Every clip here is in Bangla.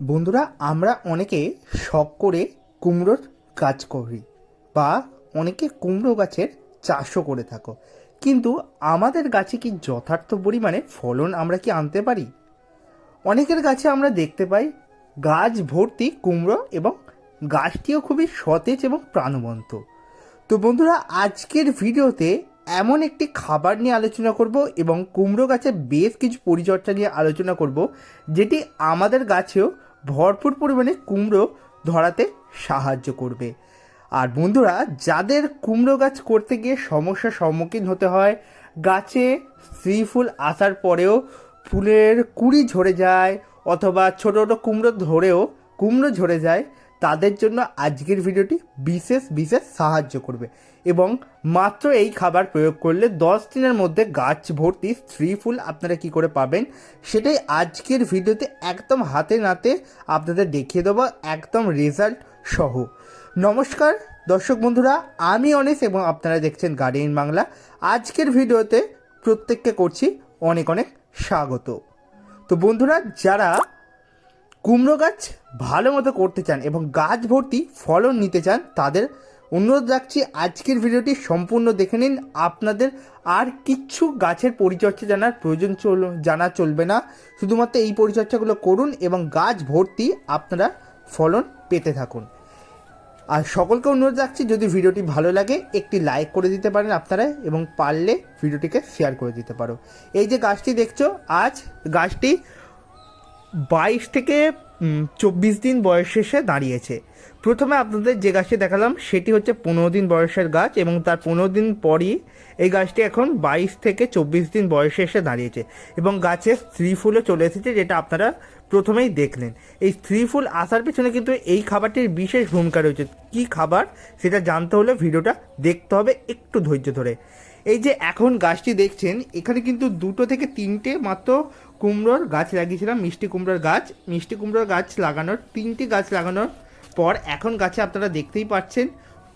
বন্ধুরা, আমরা অনেকে শখ করে কুমড়োর কাজ করি বা অনেকে কুমড়ো গাছের চাষও করে থাকো। কিন্তু আমাদের গাছে কি যথার্থ পরিমাণে ফলন আমরা কি আনতে পারি? অনেকের গাছে আমরা দেখতে পাই গাছ ভর্তি কুমড়ো এবং গাছটিও খুবই সতেজ এবং প্রাণবন্ত। তো বন্ধুরা, আজকের ভিডিওতে এমন একটি খাবার নিয়ে আলোচনা করব এবং কুমড়ো গাছের বেশ কিছু পরিচর্যা নিয়ে আলোচনা করব, যেটি আমাদের গাছেও ভরপুর পরিমাণে কুমড়ো ধরাতে সাহায্য করবে। আর বন্ধুরা, যাদের কুমড়ো গাছ করতে গিয়ে সমস্যার সম্মুখীন হতে হয়, গাছে স্ত্রী ফুল আসার পরেও ফুলের কুড়ি ঝরে যায় অথবা ছোটো ছোটো কুমড়ো ধরেও কুমড়ো ঝরে যায়, তাদের জন্য আজকের ভিডিওটি বিশেষ বিশেষ সাহায্য করবে। এবং মাত্র এই খাবার প্রয়োগ করলে দশ দিনের মধ্যে গাছ ভর্তি স্ত্রী ফুল আপনারা কি করে পাবেন? সেটাই আজকের ভিডিওতে একদম হাতে নাতে আপনাদের দেখিয়ে দেবো, একদম রেজাল্ট সহ। নমস্কার, দর্শক বন্ধুরা, আমি অনেশ এবং আপনারা দেখছেন গার্ডিয়ান বাংলা। আজকের ভিডিওতে প্রত্যেককে করছি অনেক অনেক স্বাগত। তো বন্ধুরা, যারা কুমড়ো গাছ ভালো মতো করতে চান এবং গাছ ভর্তি ফলন নিতে চান, তাদের অনুরোধ রাখছি, আজকের ভিডিওটি সম্পূর্ণ দেখে নিন। আপনাদের আর কিচ্ছু গাছের পরিচর্যা জানার প্রয়োজন চল, জানা চলবে না। শুধুমাত্র এই পরিচর্যাগুলো করুন এবং গাছ ভর্তি আপনারা ফলন পেতে থাকুন। আর সকলকে অনুরোধ রাখছি, যদি ভিডিওটি ভালো লাগে, একটি লাইক করে দিতে পারেন আপনারা এবং পারলে ভিডিওটিকে শেয়ার করে দিতে পারো। এই যে গাছটি দেখছ, আজ গাছটি বাইশ থেকে চব্বিশ দিন বয়স শেষে দাঁড়িয়েছে। প্রথমে আপনাদের যে গাছটি দেখালাম, সেটি হচ্ছে পনেরো দিন বয়সের গাছ এবং তার পনেরো দিন পরই এই গাছটি এখন বাইশ থেকে চব্বিশ দিন বয়সে এসে দাঁড়িয়েছে এবং গাছে স্ত্রী ফুলও চলে এসেছে যেটা আপনারা প্রথমেই দেখলেন। এই স্ত্রী ফুল আসার পেছনে কিন্তু এই খাবারটির বিশেষ ভূমিকা রয়েছে। কী খাবার, সেটা জানতে হলে ভিডিওটা দেখতে হবে একটু ধৈর্য ধরে। এই যে এখন গাছটি দেখছেন, এখানে কিন্তু দুটো থেকে তিনটে মাত্র কুমড়োর গাছ লাগিয়েছিলাম, মিষ্টি কুমড়োর গাছ। মিষ্টি কুমড়োর গাছ লাগানোর, তিনটি গাছ লাগানোর পর এখন গাছে আপনারা দেখতেই পাচ্ছেন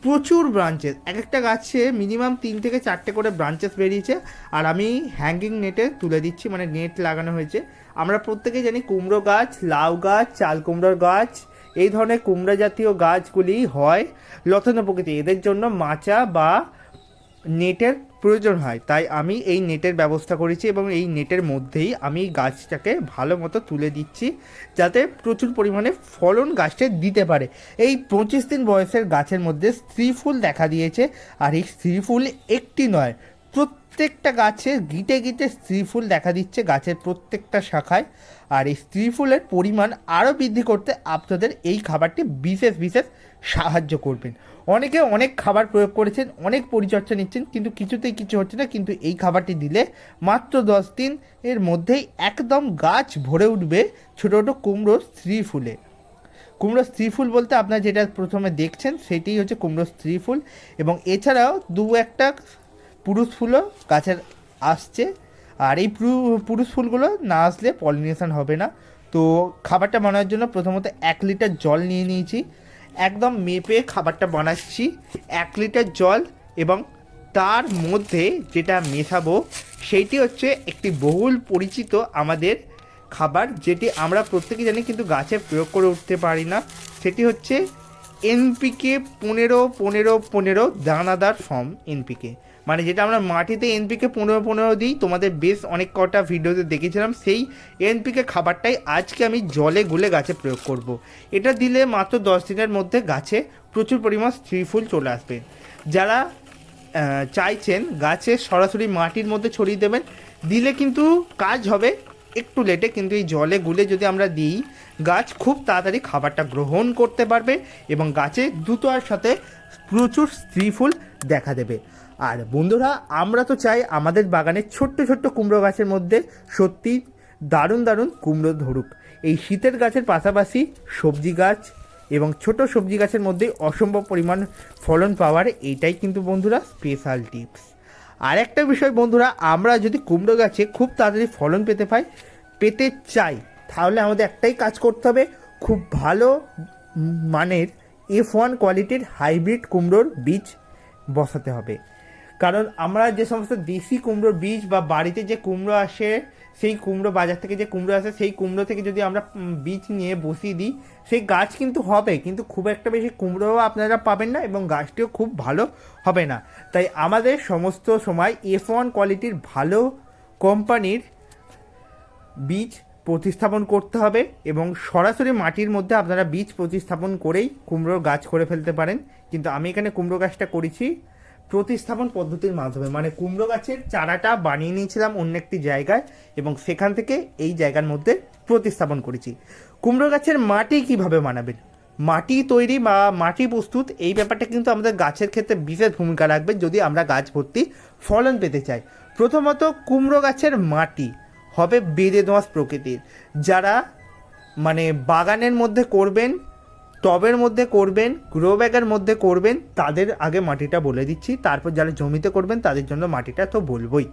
প্রচুর ব্রাঞ্চেস এক একটা গাছে মিনিমাম তিন থেকে চারটে করে ব্রাঞ্চেস বেরিয়েছে। আর আমি হ্যাঙ্গিং নেটে তুলে দিচ্ছি মানে নেট লাগানো হয়েছে। আমরা প্রত্যেকেই জানি কুমড়ো গাছ, লাউ গাছ, চাল কুমড়োর গাছ, এই ধরনের কুমড়া জাতীয় গাছগুলি হয় লতানো প্রকৃতি এদের জন্য মাচা বা নেটের প্রয়োজন হয়। তাই আমি এই নেটের ব্যবস্থা করেছি এবং এই নেটের মধ্যেই আমি গাছটাকে ভালো মতো তুলে দিচ্ছি যাতে প্রচুর পরিমাণে ফলন গাছটা দিতে পারে। এই পঁচিশ দিন বয়সের গাছের মধ্যে স্ত্রী ফুল দেখা দিয়েছে আর এই স্ত্রী ফুল একটি নয়, প্রত্যেকটা গাছে গিটে গিটে স্ত্রী ফুল দেখা দিচ্ছে গাছের প্রত্যেকটা শাখায়। আর এই স্ত্রী ফুলের পরিমাণ আরও বৃদ্ধি করতে আপনাদের এই খাবারটি বিশেষ বিশেষ সাহায্য করবেন। অনেকে অনেক খাবার প্রয়োগ করেছেন, অনেক পরিচর্যা নিচ্ছেন, কিন্তু কিছুতেই কিছু হচ্ছে না, কিন্তু এই খাবারটি দিলে মাত্র দশ দিন এর মধ্যেই একদম গাছ ভরে উঠবে ছোটো ছোটো কুমড়োর স্ত্রী ফুলে। কুমড়ো স্ত্রী ফুল বলতে আপনারা যেটা প্রথমে দেখছেন সেটাই হচ্ছে কুমড়ো স্ত্রী ফুল। এবং এছাড়াও দু একটা পুরুষ ফুলও গাছের আসছে। আর এই পুরুষ ফুলগুলো না আসলে পলিনেশন হবে না। তো খাবারটা বানানোর জন্য প্রথমত এক লিটার জল নিয়ে নিয়েছি। একদম মেপে খাবারটা বানাচ্ছি। এক লিটার জল এবং তার মধ্যে যেটা মেশাবো, সেইটি হচ্ছে একটি বহুল পরিচিত আমাদের খাবার, যেটি আমরা প্রত্যেকে জানি কিন্তু গাছে প্রয়োগ করে উঠতে পারি না। সেটি হচ্ছে এনপিকে পনেরো পনেরো পনেরো দানাদার ফর্ম এনপিকে। মানে যেটা আমরা মাটিতে এনপিকে পনেরো পনেরো দিই, তোমাদের বেশ অনেক কটা ভিডিওতে দেখেছিলাম, সেই এনপিকে খাবারটাই আজকে আমি জলে গুলে গাছে প্রয়োগ করব। এটা দিলে মাত্র দশ দিনের মধ্যে গাছে প্রচুর পরিমাণ স্ত্রী ফুল চলে আসবে যারা চাইছেন গাছে সরাসরি মাটির মধ্যে ছড়িয়ে দেবেন, দিলে কিন্তু কাজ হবে একটু লেটে, কিন্তু এই জলে গুলে যদি আমরা দিই, গাছ খুব তাড়াতাড়ি খাবারটা গ্রহণ করতে পারবে এবং গাছে দ্রুতর সাথে প্রচুর স্ত্রী ফুল দেখা দেবে আর বন্ধুরা, আমরা তো চাই আমাদের বাগানের ছোট্ট ছোট্ট কুমড়ো গাছের মধ্যে সত্যি দারুণ দারুণ কুমড়ো ধরুক। এই শীতের গাছের পাশাপাশি সবজি গাছ এবং ছোট সবজি গাছের মধ্যে অসম্ভব পরিমাণ ফলন পাওয়ার এইটাই কিন্তু বন্ধুরা স্পেশাল টিপস আর একটা বিষয় বন্ধুরা, আমরা যদি কুমড়ো গাছে খুব তাড়াতাড়ি ফলন পেতে পাই, পেতে চাই, তাহলে আমাদের একটাই কাজ করতে হবে, খুব ভালো মানের এফ ওয়ান কোয়ালিটির হাইব্রিড কুমড়োর বীজ বসাতে হবে। কারণ আমরা যে সমস্ত দেশি কুমড়োর বীজ বা বাড়িতে যে কুমড়ো আসে, সেই কুমড়ো বাজার থেকে যে কুমড়ো আসে, সেই কুমড়ো থেকে যদি আমরা বীজ নিয়ে বসিয়ে দিই, সেই গাছ কিন্তু হবে, কিন্তু খুব একটা বেশি কুমড়োও আপনারা পাবেন না এবং গাছটিও খুব ভালো হবে না। তাই আমাদের সমস্ত সময় এফ ওয়ান কোয়ালিটির ভালো কোম্পানির বীজ প্রতিস্থাপন করতে হবে এবং সরাসরি মাটির মধ্যে আপনারা বীজ প্রতিস্থাপন করেই কুমড়োর গাছ করে ফেলতে পারেন। কিন্তু আমি এখানে কুমড়ো গাছটা করেছি প্রতিস্থাপন পদ্ধতির মাধ্যমে মানে কুমড়ো গাছের চারাটা বানিয়ে নিয়েছিলাম অন্য একটি জায়গায় এবং সেখান থেকে এই জায়গার মধ্যে প্রতিস্থাপন করেছি। কুমড়ো গাছের মাটি কীভাবে বানাবেন? মাটি তৈরি বা মাটি প্রস্তুত, এই ব্যাপারটা কিন্তু আমাদের গাছের ক্ষেত্রে বিশেষ ভূমিকা রাখবে যদি আমরা গাছ ভর্তি ফলন পেতে চাই। প্রথমত কুমড়ো গাছের মাটি হবে বেদে দোঁয়াশ প্রকৃতির। যারা মানে বাগানের মধ্যে করবেন টবের মধ্যে করবেন গ্রো ব্যাগের মধ্যে করবেন, তাদের আগে মাটিটা বলে দিচ্ছি, তারপর যারা জমিতে করবেন তাদের জন্য মাটিটা তো বলবই।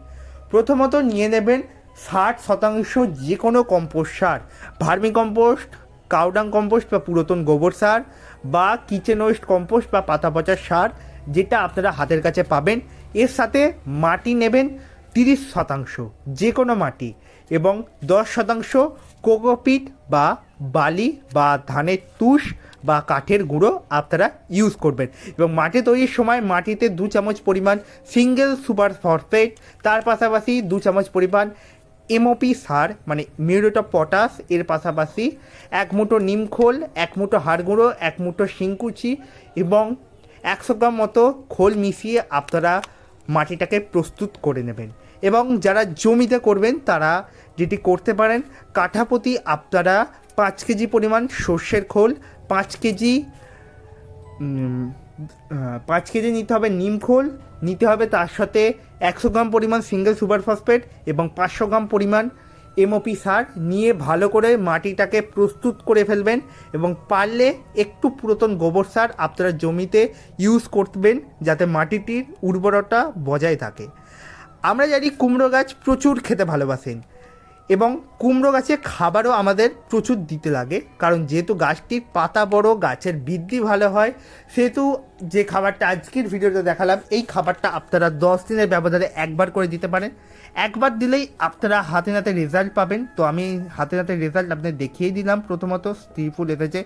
প্রথমত নিয়ে নেবেন ষাট শতাংশ যে কোনো কম্পোস্ট সার, ভার্মি কম্পোস্ট কাউডাং কম্পোস্ট বা পুরাতন গোবর সার বা কিচেন ওয়েস্ট কম্পোস্ট বা পাতা পচা সার, যেটা আপনারা হাতের কাছে পাবেন। এর সাথে মাটি নেবেন তিরিশ শতাংশ যে কোনো মাটি এবং দশ শতাংশ কোকোপিট বা বালি বা ধানের তুষ বা কাঠের গুঁড়ো আপনারা ইউজ করবেন। এবং মাটি তৈরির সময় মাটিতে দু চামচ পরিমাণ সিঙ্গেল সুপার ফসফেট তার পাশাপাশি দু চামচ পরিমাণ এমওপি সার মানে মিউরেট অফ পটাশ, এর পাশাপাশি এক মুঠো নিমখোল এক মুঠো হাড় গুঁড়ো, এক মুঠো শিংকুচি এবং একশো গ্রাম মতো খোল মিশিয়ে আপনারা মাটিটাকে প্রস্তুত করে নেবেন। এবং যারা জমিতে করবেন, তারা যেটি করতে পারেন কাঠাপতি আপনারা পাঁচ কেজি পরিমাণ সর্ষের খোল পাঁচ কেজি পাঁচ কেজি নিতে হবে নিমখোল নিতে হবে তার সাথে একশো গ্রাম পরিমাণ সিঙ্গেল সুপার ফসফেট এবং পাঁচশো গ্রাম পরিমাণ এমওপি সার নিয়ে ভালো করে মাটিটাকে প্রস্তুত করে ফেলবেন এবং পারলে একটু পুরাতন গোবর সার আপনারা জমিতে ইউজ করবেন যাতে মাটিটির উর্বরতা বজায় থাকে। আমরা জানি কুমড়ো গাছ প্রচুর খেতে ভালোবাসেন। এবং কুমড়ো গাছে খাবারও আমাদের প্রচুর দিতে লাগে, কারণ যেহেতু গাছটির পাতা বড়, গাছের বৃদ্ধি ভালো হয়, সেহেতু যে খাবারটা আজকের ভিডিওতে দেখালাম, এই খাবারটা আপনারা দশ দিনের ব্যবধানে একবার করে দিতে পারেন। একবার দিলেই আপনারা হাতে নাতে রেজাল্ট পাবেন। তো আমি হাতে নাতে রেজাল্ট আপনাদের দেখিয়ে দিলাম। প্রথমত স্ত্রী ফুল এসেছে।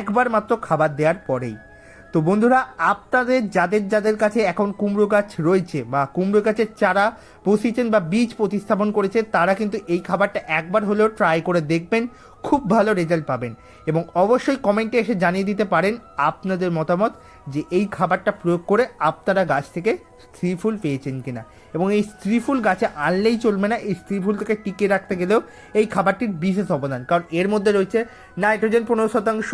একবার মাত্র খাবার দেওয়ার পরেই। তো বন্ধুরা, আপনাদের, যাদের যাদের কাছে এখন কুমড়ো গাছ রয়েছে বা কুমড়ো গাছের চারা বসিয়েছেন বা বীজ প্রতিস্থাপন করেছে তারা কিন্তু এই খাবারটা একবার হলেও ট্রাই করে দেখবেন, খুব ভালো রেজাল্ট পাবেন। এবং অবশ্যই কমেন্টে এসে জানিয়ে দিতে পারেন আপনাদের মতামত যে এই খাবারটা প্রয়োগ করে আপনারা গাছ থেকে স্ত্রী ফুল পেয়েছেন কিনা। এবং এই স্ত্রী ফুল গাছে আনলেই চলবে না, এই স্ত্রী ফুলটাকে টিকিয়ে রাখতে গেলেও এই খাবারটির বিশেষ অবদান। কারণ এর মধ্যে রয়েছে নাইট্রোজেন পনেরো শতাংশ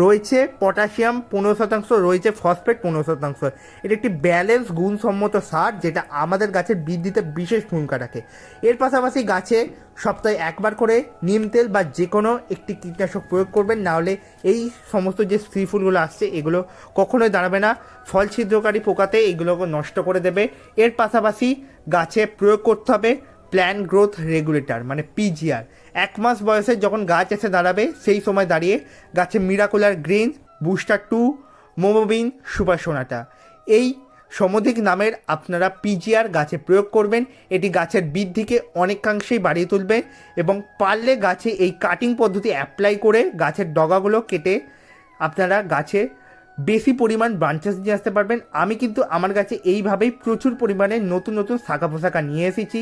রয়েছে পটাশিয়াম পনেরো শতাংশ, রয়েছে ফসফেট পনেরো শতাংশ। এটা একটি ব্যালেন্স গুণসম্মত সার যেটা আমাদের গাছের বৃদ্ধিতে বিশেষ ভূমিকা রাখে। এর পাশাপাশি গাছে সপ্তাহে একবার করে নিম তেল বা যে কোনো একটি কীটনাশক প্রয়োগ করবেন নাহলে এই সমস্ত যে স্ত্রী ফুলগুলো আসছে, এগুলো কখনোই দাঁড়াবে না। ফল ছিদ্রকারী পোকাতে এগুলোকে নষ্ট করে দেবে। এর পাশাপাশি গাছে প্রয়োগ করতে হবে প্ল্যান গ্রোথ রেগুলেটর মানে পিজিআর এক মাস বয়সে যখন গাছ এসে দাঁড়াবে, সেই সময় দাঁড়িয়ে গাছে মিরাকুলার গ্রিন বুস্টার টু মোমোবিন সুপার সোনাটা এই সমধিক নামের আপনারা পিজিআর গাছে প্রয়োগ করবেন। এটি গাছের বৃদ্ধিকে অনেকাংশেই বাড়িয়ে তুলবে এবং পারলে গাছে এই কাটিং পদ্ধতি অ্যাপ্লাই করে গাছের ডগাগুলো কেটে আপনারা গাছে বেশি পরিমাণ ব্রাঞ্চেস নিয়ে আসতে পারবেন। আমি কিন্তু আমার কাছে এইভাবেই প্রচুর পরিমাণে নতুন নতুন শাখা পোশাকা নিয়ে এসেছি।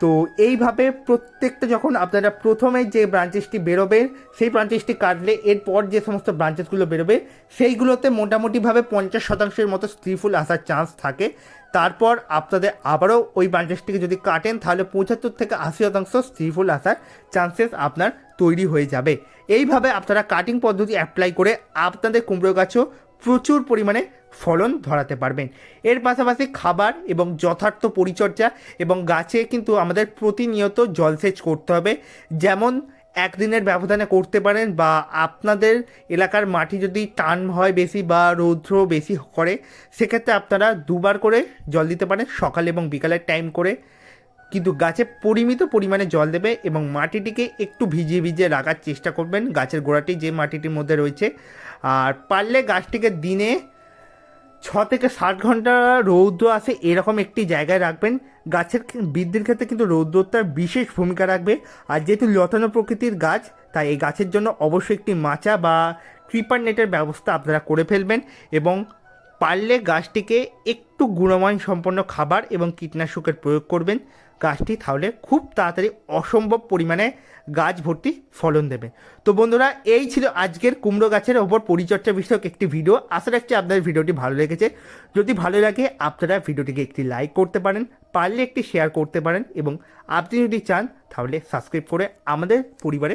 তো এইভাবে প্রত্যেকটা যখন আপনারা প্রথমে যে ব্রাঞ্চেসটি বেরোবে, সেই ব্রাঞ্চেসটি কাটলে এরপর যে সমস্ত ব্রাঞ্চেসগুলো বেরোবে, সেইগুলোতে মোটামুটিভাবে পঞ্চাশ শতাংশের মতো স্ত্রীফুল আসার চান্স থাকে। তারপর আপনাদের আবারও ওই ব্রাঞ্চেসটিকে যদি কাটেন, তাহলে পঁচাত্তর থেকে আশি শতাংশ স্ত্রীফুল আসার চান্সেস আপনার তৈরি হয়ে যাবে। এইভাবে আপনারা কাটিং পদ্ধতি অ্যাপ্লাই করে আপনাদের কুমড়ো গাছও প্রচুর পরিমাণে ফলন ধরাতে পারবেন। এর পাশাপাশি খাবার এবং যথার্থ পরিচর্যা এবং গাছে কিন্তু আমাদের প্রতিনিয়ত জলসেচ করতে হবে। যেমন একদিনের ব্যবধানে করতে পারেন বা আপনাদের এলাকার মাটি যদি টান হয় বেশি বা রৌদ্র বেশি করে, সেক্ষেত্রে আপনারা দুবার করে জল দিতে পারেন, সকাল এবং বিকালের টাইম করে। কিন্তু গাছে পরিমিত পরিমাণে জল দেবে এবং মাটিটিকে একটু ভিজিয়ে ভিজিয়ে রাখার চেষ্টা করবেন। গাছের গোড়াটি যে মাটিটির মধ্যে রয়েছে আর পারলে গাছটিকে দিনে ছ থেকে ষাট ঘণ্টা রৌদ্র আসে এরকম একটি জায়গায় রাখবেন। গাছের বৃদ্ধির ক্ষেত্রে কিন্তু রৌদ্রতার বিশেষ ভূমিকা রাখবে। আর যেহেতু লতানো প্রকৃতির গাছ, তাই এই গাছের জন্য অবশ্যই একটি মাচা বা ক্রিপার নেটের ব্যবস্থা আপনারা করে ফেলবেন এবং পারলে গাছটিকে একটু গুণমান সম্পন্ন খাবার এবং কীটনাশকের প্রয়োগ করবেন। গাছটি তাহলে খুব তাড়াতাড়ি অসম্ভব পরিমাণে গাছ ভর্তি ফলন দেবে। তো বন্ধুরা, এই ছিল আজকের কুমড়ো গাছের ওপর পরিচর্যা বিষয়ক একটি ভিডিও আশা রাখছি আপনাদের ভিডিওটি ভালো লেগেছে। যদি ভালো লাগে, আপনারা ভিডিওটিকে একটি লাইক করতে পারেন, পারলে একটি শেয়ার করতে পারেন এবং আপনি যদি চান, তাহলে সাবস্ক্রাইব করে আমাদের পরিবারে